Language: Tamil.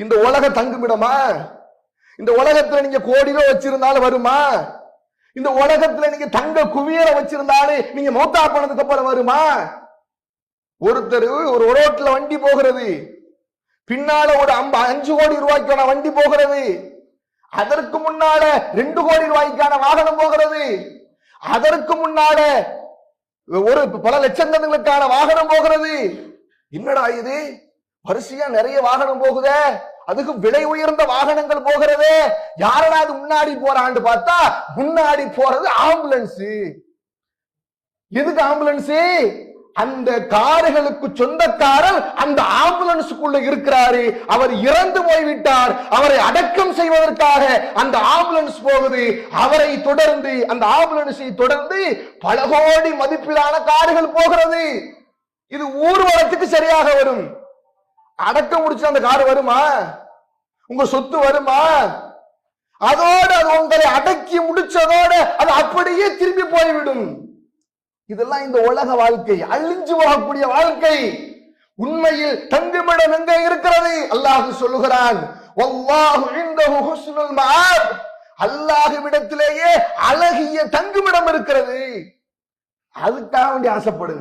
இந்த உலக தங்குமிடமா? இந்த உலகத்துல நீங்க கோடி ரூபா வச்சிருந்தாலும் வருமா? இந்த உலகத்துல நீங்க தங்க குவியல வச்சிருந்தாலும் நீங்க மௌத்தா போனதுக்கு அப்புறம் வருமா? ஒருத்தர் ஒரு ரோட்ல வண்டி போகிறது. பின்னால ஒரு அஞ்சு கோடி ரூபாய்க்கான வண்டி போகிறது. அதற்கு முன்னால ரெண்டு கோடி ரூபாய்க்கான வாகனம் போகிறது. அதற்கு முன்னால ஒரு பல லட்சங்களுக்கான வாகனம் போகிறது. என்னடா இது? வரிசையா நிறைய வாகனம் போகுதே. அதுக்கு விலை உயர்ந்த வாகனங்கள் போகிறது. யாரடா முன்னாடி போறான்னு பார்த்தா முன்னாடி போறது ஆம்புலன்ஸ். எதுக்கு ஆம்புலன்ஸ்? அந்த கார்களுக்கு சொந்தக்காரர் அந்த ஆம்புலன்ஸுக்குள்ள இருக்கிறாரு. அவர் இறந்து போய்விட்டார். அவரை அடக்கம் செய்வதற்காக அந்த ஆம்புலன்ஸ் போகுது. அவரை தொடர்ந்து அந்த ஆம்புலன்ஸை தொடர்ந்து பல கோடி மதிப்பிலான கார்கள் போகிறது. இது ஊர்வலத்துக்கு சரியாக வரும். அடக்க முடிச்சு அந்த கார் வருமா? உங்க சொத்து வருமா? அதோடு அது உங்களை அடக்கி முடிச்சதோட அது அப்படியே திரும்பி போய்விடும். இதெல்லாம் இந்த உலக வாழ்க்கை அழிஞ்சு போகக்கூடிய வாழ்க்கை. உண்மையில் தங்குமிடம் எங்க இருக்கிறது? அல்லாஹ் சொல்லுகிறான் வல்லாஹு அழகிய தங்குமிடம் இருக்கிறது. அதுக்காக வேண்டி ஆசைப்படுங்க.